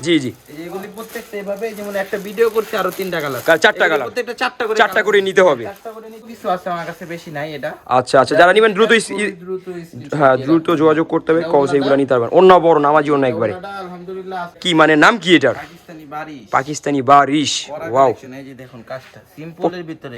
জি জি। এই এগুলি প্রত্যেকটা এভাবে যেমন একটা ভিডিও করতে আরও তিনটা কালার চারটা colour। প্রত্যেকটা চারটা করে চারটা করে নিতে হবে। চারটা করে নিতে কিছু আছে আমার কাছে বেশি নাই এটা। আচ্ছা আচ্ছা যারা নেবেন দ্রুত দ্রুত হ্যাঁ দ্রুত যোগাযোগ করতে হবে কস ওনাটা- নিতে পারবেন। অন্য বড় নামাজি অন্য একবারে। আলহামদুলিল্লাহ কি মানে নাম কি এটার? পাকিস্তানি বারিশ। পাকিস্তানি বারিশ ওয়াও। এই যে দেখুন কাজটা। সিম্পলের ভিতরে।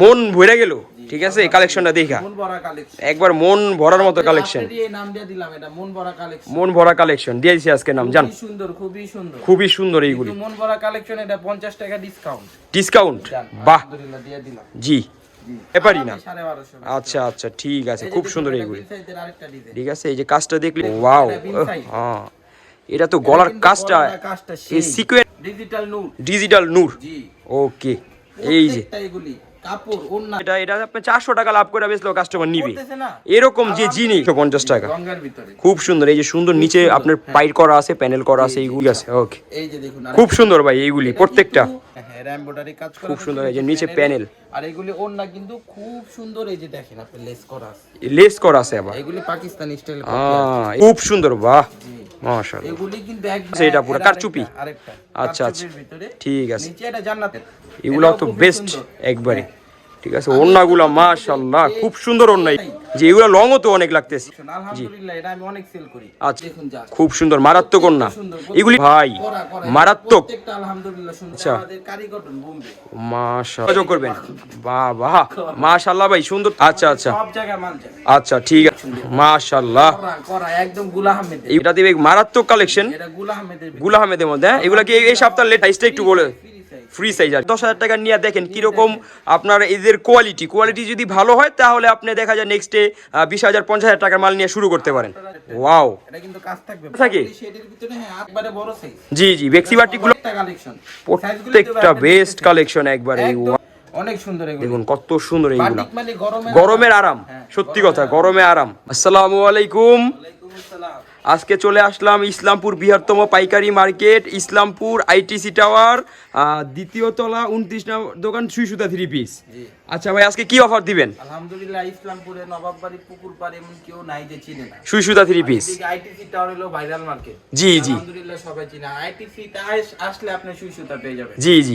মন ভরে গেল ঠিক আছে এই কালেকশনটা দেখা। মন ভরা কালেকশন একবার মন ভরার মতো কালেকশন এই নাম দিয়ে দিলাম এটা মন ভরা কালেকশন মন ভরা কালেকশন দিয়েছি আজকে নাম জান। সুন্দর খুবই সুন্দর। খুবই সুন্দর এইগুলি। মন ভরা কালেকশন এটা 50 টাকা ডিসকাউন্ট ডিসকাউন্ট বাহ। আলহামদুলিল্লাহ দিয়ে দিলাম। জি। এপারি না। আচ্ছা আচ্ছা ঠিক আছে খুব সুন্দর এইগুলি। ঠিক আছে এই যে কাজটা দেখলে ওয়াও। হ্যাঁ। এটা তো গলার কাজটা এই sequence digital Noor. Digital Noor. Okay এই যে। কাপড় ওন্না এটা এটা আপনি টাকা লাভ করে বেচলো কাস্টমার নিবে। এরকম যে জিনিস টাকা। গঙ্গার ভিতরে। খুব সুন্দর এই যে সুন্দর নিচে আপনার পাইট করা আছে প্যানেল করা আছে এইগুলি আছে। ওকে এই যে দেখুন খুব সুন্দর ভাই এইগুলি প্রত্যেকটা। হ্যাঁ কাজ করা খুব সুন্দর, এই যে নিচে প্যানেলে। আর এগুলি ওন্না কিন্তু খুব সুন্দর এই যে দেখেন আপনি লেস করা আছে। লেস করা আছে আবার। এগুলি পাকিস্তানি স্টাইল খুব সুন্দর বাহ। মাশাআল্লাহ। এগুলি কিন্তু একদম আচ্ছা, এটা পুরো কারচুপি? আরেকটা, আচ্ছা, আচ্ছা। ভিতরে। ঠিক আছে। নিচে এটা জান্নাতের। এগুলো তো বেস্ট একবারে। ঠিক আছে? ওন্নাগুলা মাশাআল্লাহ খুব সুন্দর ওন্নাই যে এগুলো লংও তো অনেক লাগতেছে। আলহামদুলিল্লাহ এটা আমি অনেক সেল করি। আচ্ছা। দেখুন যা। খুব সুন্দর মারাত্মক ওন্না এগুলি ভাই মারাত্মক। প্রত্যেকটা আলহামদুলিল্লাহ সুন্দর আচ্ছা। মাশাআল্লাহ। করবেন? বাহ বাহ মাশাআল্লাহ ভাই সুন্দর। আচ্ছা আচ্ছা। সব জায়গায় মাল যায়। আচ্ছা ঠিক আছে। মাশাআল্লাহ। এটা দিবে মারাত্মক কালেকশন এটা গুলা আহমেদের মধ্যে হ্যাঁ? এগুলা কি এই- সপ্তাহের লেট একটু বলে। ফ্রি সাইজ আর দশ হাজার টাকা নিয়ে দেখেন কীরকম আপনার এদের কোয়ালিটি কোয়ালিটি যদি ভালো হয় তাহলে আপনি দেখা যায় নেক্সটে বিশ হাজার পঞ্চাশ হাজার টাকার মাল নিয়ে শুরু করতে পারেন। ওয়াও থাকে? হ্যাঁ জি জি একটা প্রত্যেকটা বেস্ট কালেকশন একবারে অনেক সুন্দর দেখুন কত সুন্দর এইগুলো। মানে গরমে গরমের আরাম হ্যাঁ, সত্যি কথা গরমে আরাম। আসসালামু আলাইকুম। আজকে চলে আসলাম ইসলামপুর বৃহত্তম পাইকারি মার্কেট ইসলামপুর আইটিসি টাওয়ার দ্বিতীয় তলা উনত্রিশ নম্বর দোকান সুই সুতা থ্রি পিস আচ্ছা ভাই আজকে কি অফার দিবেন? আলহামদুলিল্লাহ ইসলামপুরে নবাববাড়ি পুকুর পাড়ে এমন কেউ নাই যে চিনে না। সুই সুতা থ্রি পিস আইটিসি টাওয়ার হলো ভাইরাল মার্কেট জি, জি। আলহামদুলিল্লাহ সবাই চিনে। আইটিসি আসলে আপনি সুই সুতা পেয়ে যাবেন। জি জি।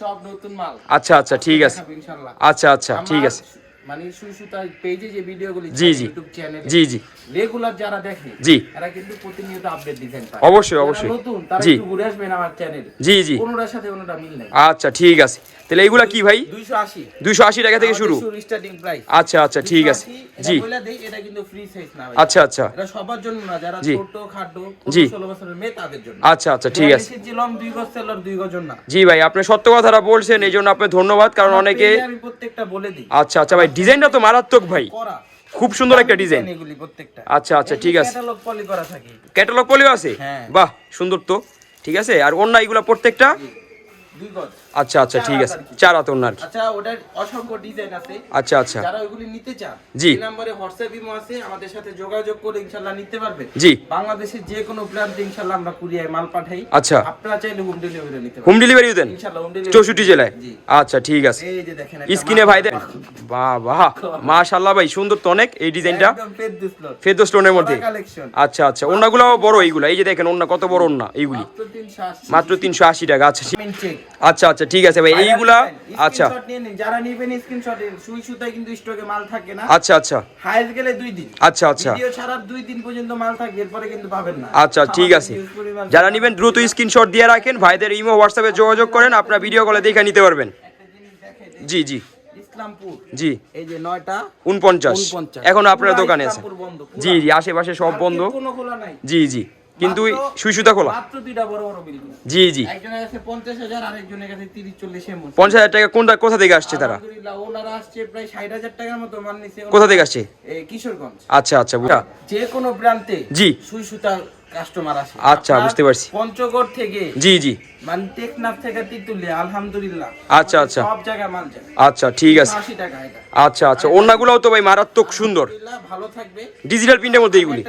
সব নতুন মাল। আচ্ছা আচ্ছা ঠিক আছে। ইনশাআল্লাহ আচ্ছা আচ্ছা ঠিক আছে। মানে সুই সুতা পেজে যে ভিডিওগুলি জি, জি। ইউটিউব চ্যানেলে জি জি। রেগুলার যারা দেখে জি। এরা কিন্তু প্রতিনিয়ত আপডেট দিতেন পায় অবশ্যই, অবশ্যই। নতুন তারা একটু ঘুরে আসবেন আমার চ্যানেল জি জি। সাথে মিল নাই। আচ্ছা ঠিক আছে। তাহলে এইগুলা কি ভাই? 280 দুইশো আশি টাকা থেকে শুরু। স্টার্টিং প্রাইস আচ্ছা আচ্ছা ঠিক আছে। জি। বলে দেই এটা কিন্তু ফ্রি সাইজ না ভাই। আচ্ছা আচ্ছা। এটা সবার জন্য না যারা ছোট খাটো জি। 16 বছরের মেয়ে তাদের জন্য। আচ্ছা আচ্ছা ঠিক আছে। জি ভাই আপনি সত্য কথাটা বলছেন এই জন্য আপনার ধন্যবাদ কারণ অনেকে আমি প্রত্যেকটা বলে দিই। আচ্ছা আচ্ছা ভাই ডিজাইনটা তো মারাত্মক ভাই। খুব সুন্দর একটা ডিজাইন। আচ্ছা আচ্ছা ঠিক আছে। ক্যাটালগ পলি করা থাকে। ক্যাটালগ পলিও আছে? হ্যাঁ। বাহ সুন্দর তো। ঠিক আছে আর অন্য এগুলা প্রত্যেকটা? দুই গজ। আচ্ছা আচ্ছা ঠিক আছে। চার হাত আর কি আচ্ছা ওটার অসংখ্য ডিজাইন আছে। আচ্ছা আচ্ছা। যারা ওইগুলি নিতে চান জি। নম্বরে হোয়াটসঅ্যাপ ইমো আছে আমাদের সাথে যোগাযোগ করে ইনশাআল্লাহ নিতে পারবে জি। বাংলাদেশের যে কোনো প্রান্তে ইনশাআল্লাহ আমরা কুরিয়ায় মাল পাঠাই। আচ্ছা। আপনারা চাইলে হোম ডেলিভারি নিতে পারবেন হোম ডেলিভারিও দেন? ইনশাআল্লাহ হোম ডেলিভারি চৌষট্টি জেলায়? জি। আচ্ছা ঠিক আছে। এই যে দেখেন স্ক্রিনে ভাই দেন। বাহ বাহ মাশাল্লাহ ভাই সুন্দর তো অনেক। এই ডিজাইনটা একদম পেট দিছিল ফেদো স্টোনের মধ্যে। কালেকশন আচ্ছা আচ্ছা। অন্যগুলো বড় এইগুলা। এই যে দেখেন অন্য কত বড় অন্য এইগুলি। মাত্র 380 মাত্র তিনশো আশি টাকা। আচ্ছা চেক আচ্ছা আচ্ছা ঠিক আছে ভাই এইগুলা আচ্ছা। যারা নেবেন স্ক্রিনশট সুই সুতায় কিন্তু স্টকে মাল থাকে না। আচ্ছা আচ্ছা। হাইজ গেলে দুই দিন। আচ্ছা আচ্ছা। ভিডিও ছাড়ার দুই দিন পর্যন্ত মাল থাকবে এরপরে কিন্তু পাবেন না। আচ্ছা ঠিক আছে। যারা নিবেন দ্রুত স্ক্রিনশট দিয়ে রাখেন। ভাইদের ইমো হোয়াটসঅ্যাপে যোগাযোগ করেন আপনার ভিডিও কলে দেখে নিতে পারবেন। জি জি। ইসলামপুর। জি। এই যে নয়টা উনপঞ্চাশ। উনপঞ্চাশ। এখন আপনার দোকানে আছে। জি জি আশেপাশে সব বন্ধ। কোনো খোলা নাই। জি জি। কিন্তু সুই সুতা খোলা। জি জি। পঞ্চাশ হাজার টাকা কোনটা কোথা থেকে আসছে তারা? কোথা থেকে আসছে? কিশোরগঞ্জ। আচ্ছা আচ্ছা বুঝা যে কোনো প্রান্তে জি। সুই সুতার কাস্টমার আসে। আচ্ছা, বুঝতে পারছি। পঞ্চগড় থেকে জি জি। মানে টেকনাফ থেকে তিতুলিয়া আলহামদুলিল্লাহ। আচ্ছা, আচ্ছা। সব জায়গায় মাল যায়। আচ্ছা ঠিক আছে। আশি টাকা এটা। আচ্ছা আচ্ছা। ওন্নাগুলোও তো ভাই মারাত্মক সুন্দর। ভালো থাকবে। ডিজিটাল প্রিন্টের মধ্যে এইগুলি।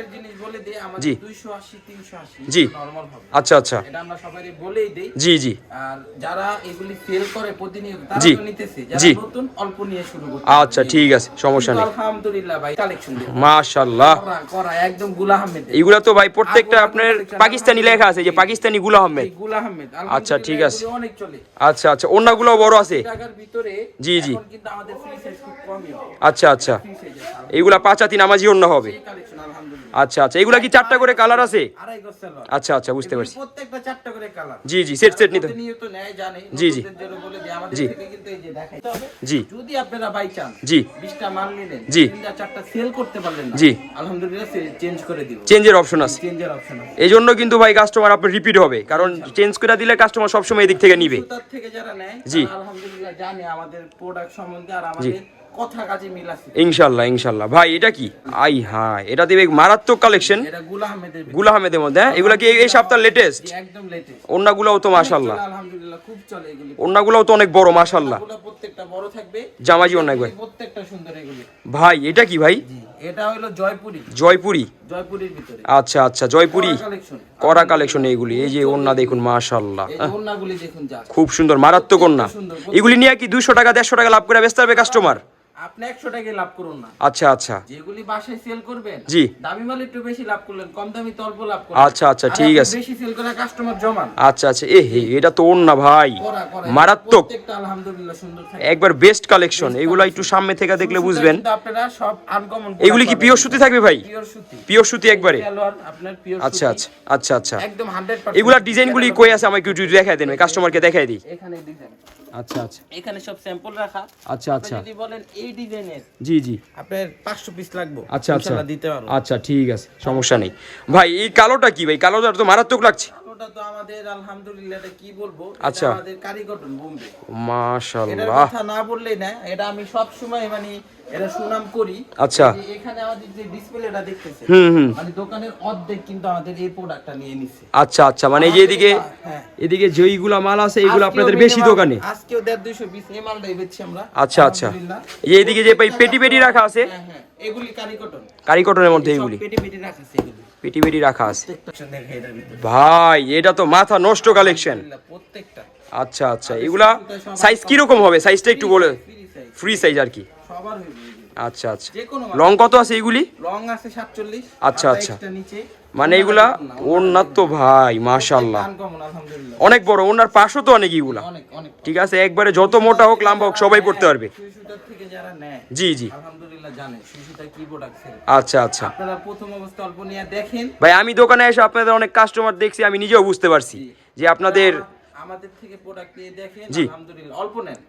জি। 280 380 জি। নরমাল হবে আচ্ছা আচ্ছা। এটা আমরা বলেই দেই। জি জি। আর যারা এগুলি সেল করে প্রতিনিয়ত তারা। তো নিতেছে। যারা জি। নতুন অল্প নিয়ে শুরু করতে আচ্ছা ঠিক আছে সমস্যা নেই। আলহামদুলিল্লাহ ভাই কালেকশন মাশাল্লাহ করা একদমগুলা আহমেদ এগুলা তো ভাই প্রত্যেকটা আপনার পাকিস্তানি লেখা আছে যে পাকিস্তানি গুলা আহমেদ। গুলা আহমেদ। আচ্ছা, ঠিক আছে। অনেক চলে। আচ্ছা আচ্ছা। ওন্নাগুলো বড় আছে। টাকার ভিতরে জি, জি। কিন্তু আমাদের ফ্রি সাইজ আচ্ছা আচ্ছা। এইগুলা পাঁচাতি নামাজি অন্য হবে। আচ্ছা আচ্ছা। এগুলা কি চারটা করে কালার আছে? আচ্ছা আচ্ছা বুঝতে পারছি। জি জি সেট সেট নিতে। জি, জি। জি। জি। যদি আপনারা বাই চান জি। 20টা মাল নিলেন জি। চারটা সেল করতে পারলেন না জি। আলহামদুলিল্লাহ চেঞ্জ করে দিব। চেঞ্জের অপশন আছে। চেঞ্জের অপশন আছে। এই জন্য কিন্তু ভাই কাস্টমার রিপিট হবে কারণ চেঞ্জ করে দিলে কাস্টমার সবসময় এদিক থেকে নিবে। থেকে যারা নেয় জি। আলহামদুলিল্লাহ জানে আমাদের প্রোডাক্ট সম্বন্ধে আর আমাদের কথা কাজে মিল আছে। ইনশাল্লাহ ইনশাল্লাহ ভাই এটা কি? আই হ্যাঁ এটা দেবে মারাত্মক কালেকশন এটা গুলা আহমেদের। গুল আহমেদের মধ্যে হ্যাঁ? এগুলা কি এই- সপ্তাহ লেটেস্ট একদম লেটেস্ট তো মাশাল্লাহ আলহামদুলিল্লাহ খুব চলে এগুলি। তো অনেক বড় মাশাল্লাহ এগুলো প্রত্যেকটা বড় থাকবে। জামাজি প্রত্যেকটা সুন্দর এগুলি। ভাই এটা কি ভাই? এটা হলো জয়পুরি। জয়পুরি। জয়পুরির ভিতরে। আচ্ছা আচ্ছা জয়পুরি। করা কালেকশন এইগুলি এই যে ওন্না দেখুন ওন্নাগুলি দেখুন যা। খুব সুন্দর মারাত্মক ওন্না এগুলি নিয়ে কি দুশো টাকা দেড়শো টাকা লাভ করে ব্যস্ত হবে কাস্টমার আপনি একশো টাকায় লাভ করুন না। আচ্ছা আচ্ছা। যেগুলি বাসায় সেল করবেন জি। দামি মাল একটু বেশি লাভ করলেন কম দামি তো অল্প লাভ করলেন। আচ্ছা, আচ্ছা, ঠিক আছে। বেশি সেল করে কাস্টমার জমান। আচ্ছা আচ্ছা এ হে এটা তো ওন্না ভাই। মারাত্মক। প্রত্যেকটা আলহামদুলিল্লাহ সুন্দর থাকে। একবার বেস্ট কালেকশন এগুলো একটু সামনে থেকে দেখলে বুঝবেন। আপনারা সব আনকমন এগুলি কি পিওর সুতি থাকবে ভাই? পিওর সুতি। পিওর সুতি একবারে। আপনার পিওর আচ্ছা আচ্ছা আচ্ছা আচ্ছা। একদম 100% এগুলা ডিজাইনগুলি কই আছে আমাকে একটু দেখাই দেন কাস্টমারকে দেখাই দিই। এখানে ডিজাইন আচ্ছা আচ্ছা। এখানে সব স্যাম্পল রাখা। আচ্ছা আপনি যদি বলেন এই ডিজাইনের জি জি। আপনার 500 পিস লাগবে। আচ্ছা আচ্ছা। দিতে পারব। আচ্ছা ঠিক আছে। সমস্যা নেই। ভাই এই কালোটা কি? ভাই কালোটা তো মারাত্মক লাগছে। ওটা তো আমাদের আলহামদুলিল্লাহ এটা কি বলব? আচ্ছা। আমাদের বোম্বে। কথা না বললেই না এটা আমি সব সময় মানে এটা সুনাম করি। আচ্ছা। এখানে আমাদের যে ডিসপ্লেটা দেখতেছে মানে দোকানের অর্ধেক কিন্তু আমাদের এই প্রোডাক্টটা নিয়ে নিচ্ছে আচ্ছা আচ্ছা মানে এই যে এদিকে হ্যাঁ। এদিকে যেইগুলা মাল আছে এইগুলো আপনাদের বেশি দোকানে? আজকেও দেড় দুইশো বিশ এই মালটাই বেচছি আমরা। আচ্ছা আচ্ছা। এই যে এদিকে যে পেটি পেটি রাখা আছে? হ্যাঁ হ্যাঁ। এগুলি মধ্যে এগুলি। পেটি পেটি রাখা আছে এগুলি। পেটি পেটি রাখা আছে। ভাই এটা তো মাথা নষ্ট কালেকশন আচ্ছা আচ্ছা এগুলা সাইজ কীরকম হবে? সাইজটা একটু বলে ফ্রি সাইজ আর কি। আচ্ছা আচ্ছা। লং কত আছে এগুলি রং আছে 47 আচ্ছা, আচ্ছা। নিচে। মানে এগুলা ওনার তো ভাই মাশাল্লাহ অনেক বড় ওনার পাশও তো অনেক অনেক ঠিক আছে একবারে যত মোটা হোক লম্বা হোক সবাই পড়তে পারবে। যারা নেয় জি জি। আচ্ছা আচ্ছা। ভাই আমি দোকানে এসে আপনাদের অনেক কাস্টমার দেখছি আমি নিজেও বুঝতে পারছি যে আপনাদের আমাদের থেকে প্রোডাক্ট দেখেন জি। আলহামদুলিল্লাহ। অল্প নেন।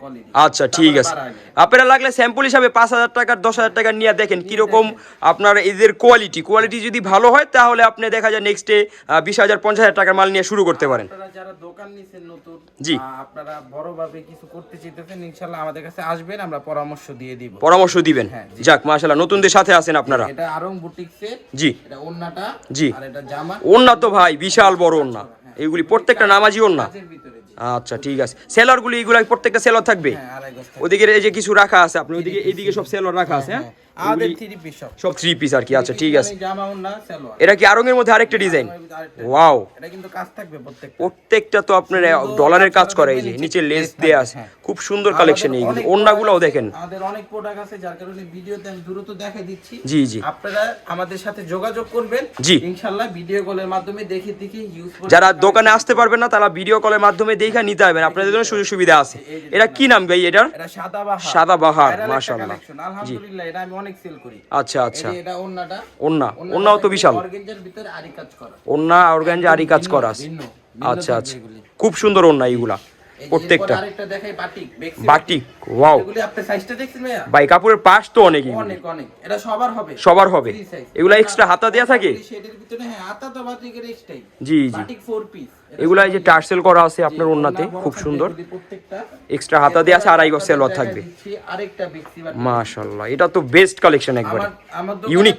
কোয়ালিটি আচ্ছা। ঠিক আছে। আপনারা লাগলে স্যাম্পল হিসাবে পাঁচ হাজার টাকার দশ হাজার টাকার নিয়ে দেখেন কীরকম আপনার এদের কোয়ালিটি কোয়ালিটি যদি ভালো হয় তাহলে আপনি দেখা যায় নেক্সটে বিশ হাজার পঞ্চাশ হাজার টাকার মাল নিয়ে শুরু করতে পারেন। যারা দোকান নিছেন নতুন জি। আপনারা বড়ভাবে কিছু করতে চাইতেছেন ইনশাআল্লাহ আমাদের কাছে আসবেন আমরা পরামর্শ দিয়ে দিব। পরামর্শ দিবেন। হ্যাঁ, যাক নতুনদের সাথে আছেন আপনারা। এটা আরং বুটিক্সের জি। এটা ওন্নাটা জি। আর এটা জামা। ওন্না তো ভাই বিশাল বড় ওন্না। এগুলি প্রত্যেকটা নামাজি ওন্না। ভিতরে। আচ্ছা ঠিক আছে। সেলরগুলি এগুলো প্রত্যেকটা সেলর থাকবে? হ্যাঁ। ওদিকে এই যে কিছু রাখা আছে আপনি ওদিকে এইদিকে সব সেলর রাখা আছে হ্যাঁ। আমাদের থ্রি পিস সব সব থ্রি পিস আর কি আচ্ছা ঠিক আছে। জামা ওন্না সালোয়ার এটা কি আরঙের মধ্যে আরেকটা ডিজাইন আরেকটা। ওয়াও এটা কিন্তু কাজ থাকবে প্রত্যেকটা। প্রত্যেকটা তো আপনার ডলারের কাজ করা এই যে নিচে লেস দেয়া আছে। খুব সুন্দর কালেকশন এইগুলো অনেক ওন্নাগুলোও দেখেন। আমাদের অনেক প্রোডাক্ট আছে যার কারণে ভিডিওতে আমি দ্রুত দেখে দিচ্ছি। জি জি। আপনারা আমাদের সাথে যোগাযোগ করবেন। জি। ইনশাআল্লাহ ভিডিও কলের মাধ্যমে দেখে দেখে ইউজ যারা দোকানে আসতে পারবেন না তারা ভিডিও কলের মাধ্যমে দেখে নিতে পারবেন। আপনাদের জন্য সুযোগ সুবিধা আছে। এটা কি নাম ভাই এটার? এটা সাদা বাহার। একটা মাশাআল্লাহ। আলহামদুলিল্লাহ এটা আমি অনেক সেল করি। আচ্ছা আচ্ছা। এটা ওন্নাটা। ওন্না। ওন্নাও তো বিশাল। অর্গেঞ্জার ভিতরে আরি কাজ করা। ওন্না অর্গানজা আরি কাজ করা আচ্ছা আচ্ছা। খুব সুন্দর ওন্না এইগুলা প্রত্যেকটা। বাটিক ওয়াও ভাই কাপড়ের পাশ তো অনেক অনেক অনেক। এটা সবার হবে। সবার হবে। এগুলা এক্সট্রা হাতা দেয়া থাকে? হ্যাঁ জি জি। বাটিক ফোর পিস এগুলা এই যে টার্সেল করা আছে আপনার ওন্নাতে খুব সুন্দর। এক্সট্রা হাতা দিয়ে আছে আড়াই গজ সেলর থাকবে। বাটিক মাশাল্লাহ এটা তো বেস্ট কালেকশন একবারে। আমার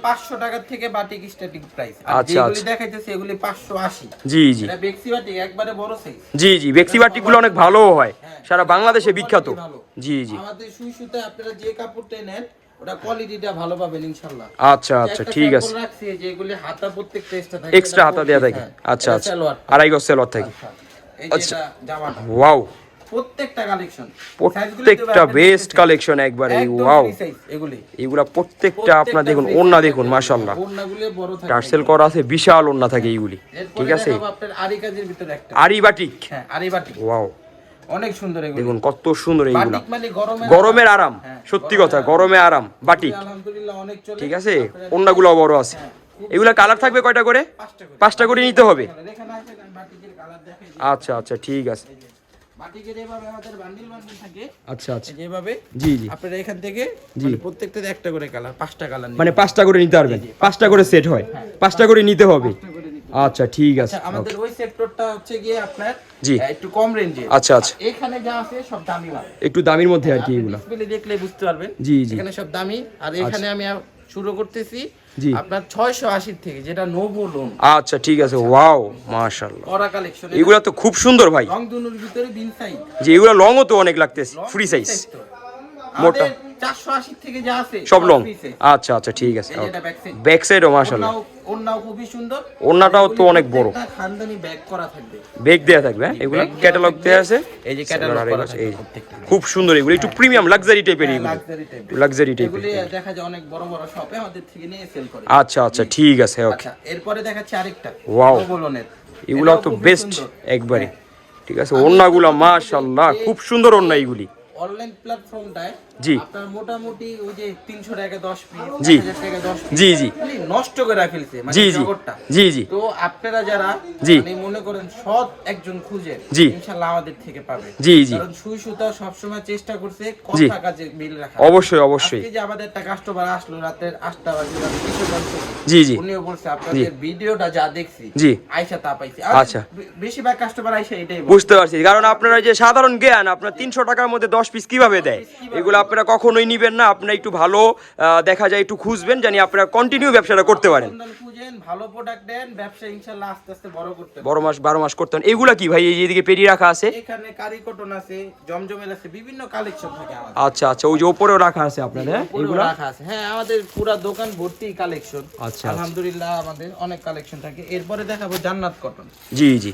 500 টাকা থেকে বাটিক স্টার্টিং প্রাইস আর আচ্ছা, যেগুলি আচ্ছা। দেখাইতেছে এগুলি 580 জি জি। এটা বেক্সি বাটিক একবারে বড় সাইজ জি জি বেক্সি বাটিকগুলো অনেক ভালো ভালো হয়। হ্যাঁ। সারা বাংলাদেশে বিখ্যাত। জি জি। আমাদের সুই সুতে আপনারা যে কাপড়টা নেন ওটা কোয়ালিটিটা ভালো পাবেন ইনশাআল্লাহ। আচ্ছা আচ্ছা ঠিক আছে। রাখছি যে এগুলি হাতা প্রত্যেকটা এক্সট্রা থাকে এক্সট্রা হাতা থাকে। হ্যাঁ। আচ্ছা আচ্ছা। সালোয়ার। আড়াই গজ সেলর থাকে। আচ্ছা। আচ্ছা। জামাটা। ওয়াও প্রত্যেকটা কালেকশন প্রত্যেকটা বেস্ট কালেকশন একবারে ওয়াও এগুলি। এগুলা প্রত্যেকটা আপনার দেখুন ওন্না দেখুন থাকে। টার্সেল করা আছে বিশাল ওন্না থাকে এইগুলি ঠিক আছে? দেখাবো আপনার আরি কাজের ভিতরে একটা। আরি বাটিক হ্যাঁ আরি বাটিক ওয়াও অনেক সুন্দর এগুলো। দেখুন কত সুন্দর এইগুলা। মানে গরমে গরমের আরাম হ্যাঁ, সত্যি কথা গরমে আরাম বাটিক। ঠিক আছে? ওন্নাগুলো বড় আছে। এগুলা কালার থাকবে কয়টা করে? পাঁচটা করে। নিতে হবে। আচ্ছা আচ্ছা ঠিক আছে। আচ্ছা আচ্ছা। যেভাবে জি জি। আপনারা এখান থেকে মানে প্রত্যেকটাতে একটা করে কালার পাঁচটা কালার মানে পাঁচটা করে নিতে পারবেন। পাঁচটা করে সেট হয়। পাঁচটা করে নিতে হবে। আচ্ছা ঠিক আছে। আচ্ছা আমাদের ওই সেক্টরটা হচ্ছে গিয়ে আপনার জি। একটু কম রেঞ্জে আচ্ছা আচ্ছা। এখানে যা আছে সব দামি মাল। একটু দামির মধ্যে আর কি এগুলা। ডিসপ্লে দেখলে বুঝতে পারবেন। জি, জি। এখানে সব দামি। আর এখানে আমি শুরু করতেছি। জি। আপনার ছয়শো আশি থেকে যেটা নোভো লোন আচ্ছা ঠিক আছে। ওয়াও মাশাআল্লাহ। করা কালেকশন এগুলা তো খুব সুন্দর ভাই। রং দুনুর ভিতরে বিন সাইজ যে এগুলা লংও তো অনেক লাগতেছে। ফ্রি সাইজ মোটা। থেকে যা আছে সব লং আচ্ছা আচ্ছা ঠিক আছে। ব্যাক সাইডও মাশাআল্লাহ। খুবই সুন্দর। তো অনেক বড়। প্রত্যেকটা খানদানি ব্যাগ করা থাকবে। বেগ দেয়া থাকবে হ্যাঁ? এগুলা ক্যাটালগ। দেয়া আছে। এই যে catalog করা এই খুব সুন্দর এগুলো। একটু প্রিমিয়াম লাক্সারি টাইপের এগুলো। লাক্সারি টাইপের লাক্সারি দেখা যায় অনেক বড় বড় শপে আমাদের থেকে নিয়ে সেল করে। আচ্ছা আচ্ছা ঠিক আছে ওকে আচ্ছা এরপরে দেখাচ্ছি আরেকটা। Wow. এগুলো তো বেস্ট একবারে। ঠিক আছে ওন্নাগুলা মাশাআল্লাহ খুব সুন্দর ওন্না এগুলি। অনলাইন প্ল্যাটফর্মটায় জি। আপনার মোটামুটি ওই যে 300 টাকা 10 পিস জি। 1000 টাকা 10 পিস জি জি নষ্ট করে ফেলছে মানে জি জি জগৎটা। জি জি তো আপনারা যারা মানে মনে করেন সৎ একজন খুঁজে জি। ইনশাআল্লাহ আমাদের থেকে পাবে জি, জি। কারণ সুই সুতা সবসময় চেষ্টা করছে জি। কথা কাজে মিল রাখা অবশ্যই অবশ্যই আজকে যে আমাদের একটা কাস্টমার আসলো রাতের আটটা বাজে রাত কিশোরগঞ্জ জি, জি। উনিও বলছে আপনাদের ভিডিওটা যা দেখছি জি। আয়সা তা পাইছি আচ্ছা। বেশিরভাগ কাস্টমার আয়সা এটাই বুঝতে পারছি কারণ আপনারা যে সাধারণ জ্ঞান আপনার তিনশো টাকার মধ্যে দশ পিস কীভাবে দেয় এগুলো আপনারা কখনোই নিবেন না, আপনারা একটু ভালো দেখা যায় একটু খুঁজবেন, জানি আপনারা কন্টিনিউ ব্যবসাটা করতে পারেন। সন্ধান ভালো প্রোডাক্ট দেন ব্যবসা ইনশাআল্লাহ আস্তে আস্তে বড় করতে বড় মাস বারো মাস করতে এগুলা কি ভাই এই রাখা আছে? এখানে কারি কটন আছে জমজমের আছে বিভিন্ন কালেকশন থাকে আমাদের। আচ্ছা আচ্ছা ওই যে ওপরেও রাখা আছে আপনাদের? এগুলা? রাখা আছে। হ্যাঁ আমাদের পুরো দোকান ভর্তি কালেকশন আচ্ছা। আলহামদুলিল্লাহ আমাদের অনেক কালেকশন থাকে। এরপরে দেখাবো জান্নাত কটন জি জি।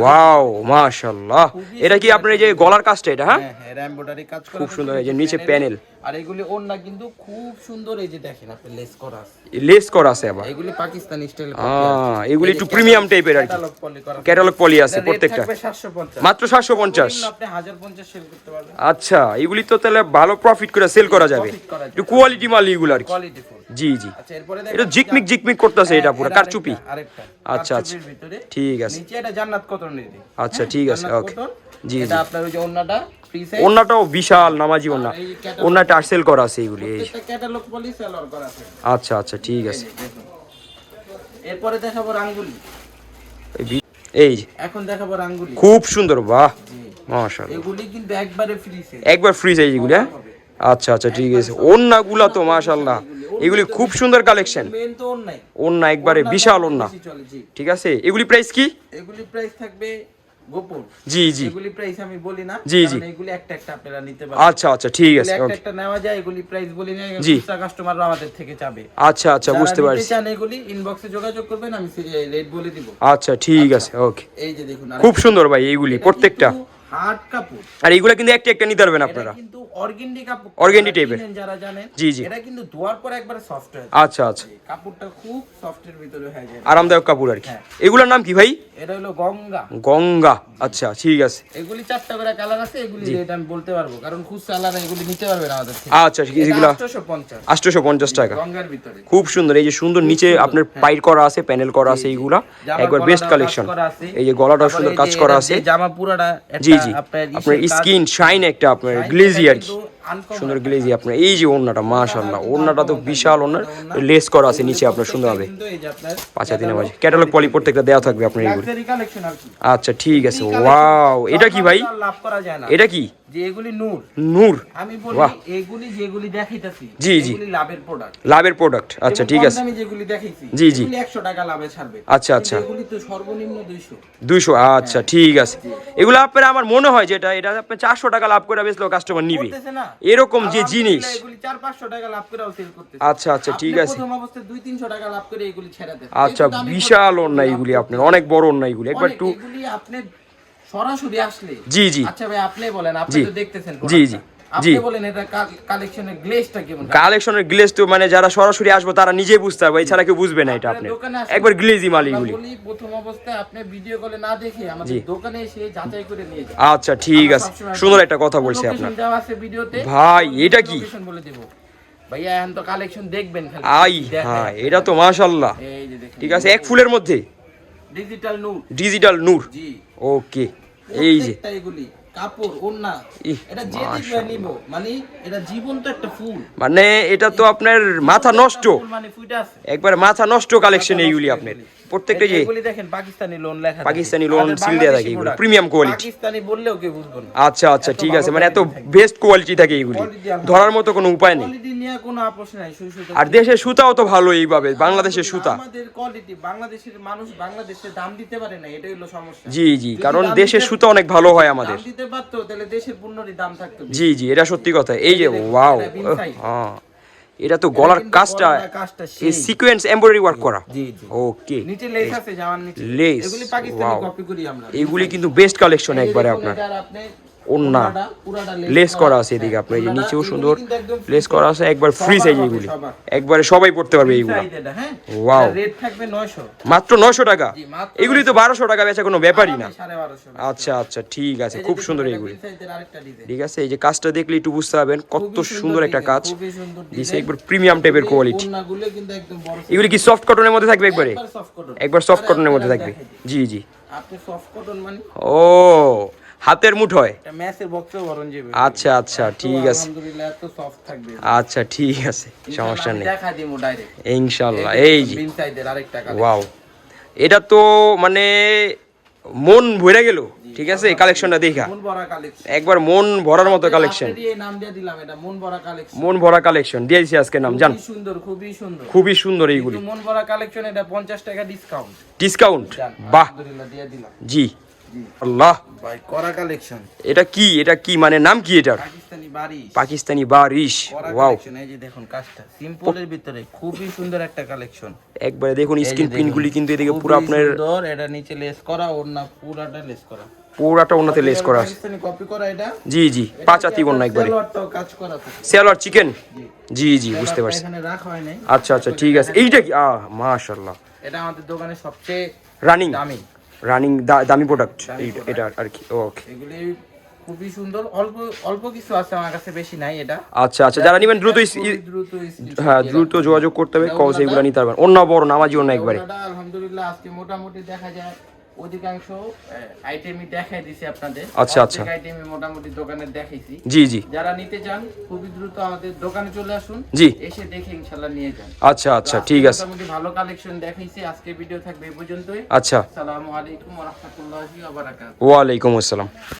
ওয়াও মাশাআল্লাহ। এটা কি আপনার এই যে গলার কাজটা এটা হ্যাঁ? হ্যাঁ এমব্রয়ডারি কাজ করা খুব সুন্দর, এই যে নিচে panel। আর এগুলি ওড়না কিন্তু খুব সুন্দর এই যে দেখেন আপনি লেস করা আছে। লেস করা আছে আবার। এগুলি পাকিস্তানি স্টাইল এগুলি একটু প্রিমিয়াম টাইপের আর কি। ক্যাটালগ পলি আছে। প্রত্যেকটা। থাকবে 750 মাত্র সাতশো পঞ্চাশ। আপনি 1050 সেল করতে পারবেন। আচ্ছা এগুলি তো তাহলে ভালো প্রফিট করে সেল করা যাবে। একটু কোয়ালিটি মাল এগুলো আর কি। জি জি। আচ্ছা এরপরে এটা জিকমিক জিকমিক করতেছে এটা পুরো। এটা কারচুপি। আরেকটা, আরেকটা আচ্ছা, আচ্ছা। ঠিক আছে। নিচে এটা জান্নাত কটন আচ্ছা ঠিক আছে ওকে। এটা আপনার ওই যে ওন্নাটা ওন্নাটাও বিশাল নামাজি ওন্না ওন্না টার্সেল করা আছে এগুলি এই ক্যাটালগ পলি সেলর করা আছে। আচ্ছা আচ্ছা ঠিক আছে। এরপরে দেখাবো রাঙ্গুলি। এই এখন দেখাবো রাঙ্গুলি। খুব সুন্দর বাহ। মাশাআল্লাহ। এগুলি কিন্তু একবারে ফ্রি একবার ফ্রি সাইজ এগুলি হ্যাঁ? আচ্ছা আচ্ছা ঠিক আছে। ওন্নাগুলা তো মাশাআল্লাহ। এগুলি খুব সুন্দর কালেকশন মেন তো ওন্না একবারে বিশাল ওন্না ঠিক আছে? এগুলি প্রাইস কি? এগুলি প্রাইস থাকবে গোপন? জি জি। এগুলি প্রাইস আমি বলি না জি, জি। এগুলি একটা একটা আপনারা নিতে পারবেন। আচ্ছা আচ্ছা ঠিক আছে একটা একটা নেওয়া যায় এগুলি প্রাইস বলি না জি। কাস্টমাররা আমাদের থেকে যাবে আচ্ছা আচ্ছা বুঝতে পারছি। চান এগুলি ইনবক্সে যোগাযোগ করবেন আমি রেট বলে দিব। আচ্ছা ঠিক আছে ওকে এই যে দেখুন খুব সুন্দর ভাই এইগুলি প্রত্যেকটা। হার্ড কাপড়। আর এইগুলা কিন্তু একটা একটা নিতে পারবেন আপনারা। কিন্তু অর্গেন্ডি কাপড় Organdy যারা যারা জানেন জি, জি। এটা কিন্তু ধোয়ার পর একবারে সফট হয়ে আচ্ছা আচ্ছা। কাপড়টা খুব সফটের ভিতরে হয়ে যায়। আরামদায়ক কাপড় আর কি। হ্যাঁ। এগুলোর নাম কি ভাই? এটা হলো গঙ্গা। গঙ্গা। আচ্ছা ঠিক আছে। এগুলি চারটা করে কালার আছে এগুলি রেট আমি বলতে পারব কারণ খুচরা আলাদা এগুলি নিতে পারবেন আমাদের থেকে। আচ্ছা ঠিক এগুলা আটশোশো পঞ্চাশ। টাকা। গঙ্গার ভিতরে। খুব সুন্দর এই যে সুন্দর নিচে আপনার পাইট করা আছে প্যানেল করা আছে এইগুলা একবার বেস্ট কালেকশন। এই যে তারপরে সুন্দর কাজ করা আছে। জামা পুরাটা জি জি। আপনার স্কিন শাইন একটা আপনার গ্লেজি আর সুন্দর গ্লেজি আপনার এই যে ওড়নাটা মাশাল্লাহ ওড়নাটা তো বিশাল ওড়নার লেস করা আছে নিচে আপনার সুন্দর হবে। আচ্ছা দিনের মাঝে ক্যাটালগ পলি প্রত্যেকটা দেওয়া থাকবে আপনার কি। আচ্ছা ঠিক আছে। ওয়াও এটা কি ভাই? এটা কি? যে এগুলি নূর। নূর। আমি বলি এগুলি যেগুলি দেখাইতাছি জি, জি। এগুলি লাভের প্রোডাক্ট লাভের প্রোডাক্ট আচ্ছা ঠিক আছে। আমি যেগুলি দেখাইছি জি, জি। 100 টাকা লাভে ছাড়বে। আচ্ছা, আচ্ছা। কিন্তু এগুলি তো সর্বনিম্ন 200 দুইশো আচ্ছা ঠিক আছে। এগুলো আপনার আমার মনে হয় যেটা এটা আপনি চারশো টাকা লাভ করে বেচলেও কাস্টমার নিবে। এরকম যে জিনিস। আলহামদুলিল্লাহ, এগুলি 4-500 টাকা লাভ সেল করতেছে। আচ্ছা আচ্ছা ঠিক আছে। প্রথম অবস্থায় 2-300 টাকা লাভ করে এগুলি ছেড়ে দেন। আচ্ছা বিশাল অন্যায় এগুলি আপনার অনেক বড় অন্যায় এগুলি। একবার একটু এগুলি আপনি সরাসরি আসলে? জি, জি। আচ্ছা ভাই আপনি বলেন আপনি তো দেখতেছেন জি, জি, জি। কালেকশনের গ্লেজটা গ্লেজ তো মানে যারা সরাসরি আসবে তারা নিজেই বুঝতে পারবে। এছাড়া কেউ বুঝবে না এটা আপনি। একবার গ্লেজি মাল আমরা এগুলি প্রথম অবস্থায় আপনি ভিডিও কলে না দেখে আমাদের দোকানে এসে যাচাই করে নিয়ে যান। আচ্ছা ঠিক আছে। সুন্দর একটা কথা বলছে আপনার। ভাই, এটা কি? বলে দেব। ভাইয়া এখন তো কালেকশন দেখবেন খালি। আই হ্যাঁ এটা তো ঠিক আছে এক ফুলের মধ্যে? ডিজিটাল নূর। ডিজিটাল নূর। জি। ওকে এই যে। এগুলি কাপড় ওন্না এটা যে নিব মানে এটা জীবন্ত একটা ফুল। মানে এটা তো আপনার মাথা নষ্ট। মানে ফুইটা আছে। একবার মাথা নষ্ট কালেকশন এইগুলি আপনার। প্রত্যেকটা যে এগুলি দেখেন পাকিস্তানি লোন লেখা। পাকিস্তানি আমাদের দেয়া থাকে এগুলো, quality। পাকিস্তানি বললেও কেউ বুঝবে না। আচ্ছা আচ্ছা ঠিক আছে মানে এত বেস্ট কোয়ালিটি থাকে আমরা- ধরার মতো কোনো উপায় নেই। কোনো আপোষ নাই সুই সুই আর দেশের সুতাও তো ভালো এইভাবে বাংলাদেশের সুতা। আমাদের কোয়ালিটি বাংলাদেশের মানুষ বাংলাদেশে দাম দিতে পারে না এটাই হলো সমস্যা। জি জি কারণ দেশের সুতা অনেক ভালো হয় আমাদের। দাম দিতে পারতো তাহলে দেশের পণ্যেরই দাম থাকতো জি জি এটা সত্যি কথা। এই যে ওয়াও হ্যাঁ এটা তো গলার কাজটা এই সিকোয়েন্স এমব্রয়ডারি ওয়ার্ক করা। জি জি। ওকে নিচে লেস আছে জামার নিচে। লেস এগুলি পাকিস্তানি কপি করি আমরা। এগুলি কিন্তু বেস্ট কালেকশন একবারে আপনার। আপনি ওন্না। লেস করা আছে এদিকে আপনার এই নিচেও সুন্দর লেস করা আছে একবার ফ্রি সাইজ এইগুলি একবারে সবাই পড়তে পারবে এইগুলো। এটা, হ্যাঁ? Wow. এটা rate থাকবে 900 মাত্র নশো টাকা? এগুলি তো বারোশো টাকা বেচা কোনো ব্যাপারই না। আচ্ছা আচ্ছা ঠিক আছে খুব সুন্দর এইগুলি। ঠিক আছে এই যে কাজটা দেখলে একটু বুঝতে পারবেন কত সুন্দর একটা কাজ। দিছে একবার প্রিমিয়াম টাইপের কোয়ালিটি। এগুলি কি সফট কটনের মধ্যে থাকবে একবারে? একবার সফট কটনের মধ্যে থাকবে। জি জি। মানে? ও হাতের মুঠোয় ম্যাচের বরণ যাবে। আচ্ছা আচ্ছা ঠিক আছে। আলহামদুলিল্লাহ এত সফট থাকবে। আচ্ছা ঠিক আছে সমস্যা নেই। দেখা দিমু ডাইরেক্ট ইনশাল্লাহ এই যে বিন সাইজের আরেকটা ওয়াও এটা তো মানে মন ভরে গেল ঠিক আছে কালেকশনটা দেখা। একবার মন ভরার মতো কালেকশন মন ভরা কালেকশন দিয়েছি আজকে নাম জান। খুবই সুন্দর খুবই সুন্দর। খুবই সুন্দর এইগুলি। মন ভরা কালেকশন এটা 50 টাকা ডিসকাউন্ট ডিসকাউন্ট বাহ। দিয়ে দিলাম। জি। আল্লাহ। ভাই করা কালেকশন এটা কি? এটা কি? মানে নাম কি এটার? পাকিস্তানি বাড়ি পাকিস্তানি বারিশ। ওয়াও। এই যে দেখুন কাজটা। সিম্পলের ভিতরে খুবই সুন্দর একটা কালেকশন একবারে দেখুন স্ক্রিন পিন গুলি কিন্তু এদিকে পুরো আপনার সুন্দর। এটা নিচে লেস করা ওর না পুরাটা লেস করা। পুরাটা ওনাতে লেস করা আছে। পাকিস্তানি কপি করা এটা? জি জি। পাঁচাতি বন্যা একবারে। সালোয়ারটাও কাজ করা থাকে চিকেন জি। জি বুঝতে পারছি। এখানে রাখা হয় নাই। আচ্ছা আচ্ছা ঠিক আছে। এইটা কি? আহ মাশাআল্লাহ। এটা আমাদের দোকানে সবচেয়ে রানিং দামি। রানিং দামি প্রোডাক্ট এটা আর কি ওকে এগুলি খুবই সুন্দর অল্প অল্প কিছু আছে আমার কাছে বেশি নাই এটা। আচ্ছা আচ্ছা যারা নিবেন দ্রুত হ্যাঁ দ্রুত যোগাযোগ করতে হবে কজ এগুলো নিতে পারবেন। অন্য বড় নামাজি অন্য একবারে। আলহামদুলিল্লাহ আজকে মোটামুটি দেখা যায়। অধিকাংশ আইটেমই দেখাই দিছি আপনাদের। আচ্ছা, আচ্ছা। আইটেমই মোটামুটি দোকানে দেখাইছি। জি জি। যারা নিতে চান খুবই দ্রুত আমাদের দোকানে চলে আসুন। জি। এসে দেখে ইনশাল্লাহ নিয়ে যান। আচ্ছা আচ্ছা ঠিক আছে। মোটামুটি ভালো কালেকশন দেখাইছি। আজকে ভিডিও থাকবে এই পর্যন্তই। আচ্ছা। আসসালামু আলাইকুম ওয়া রাহমাতুল্লাহি ওয়া বারাকাতুহু। ওয়ালাইকুম আসসালাম।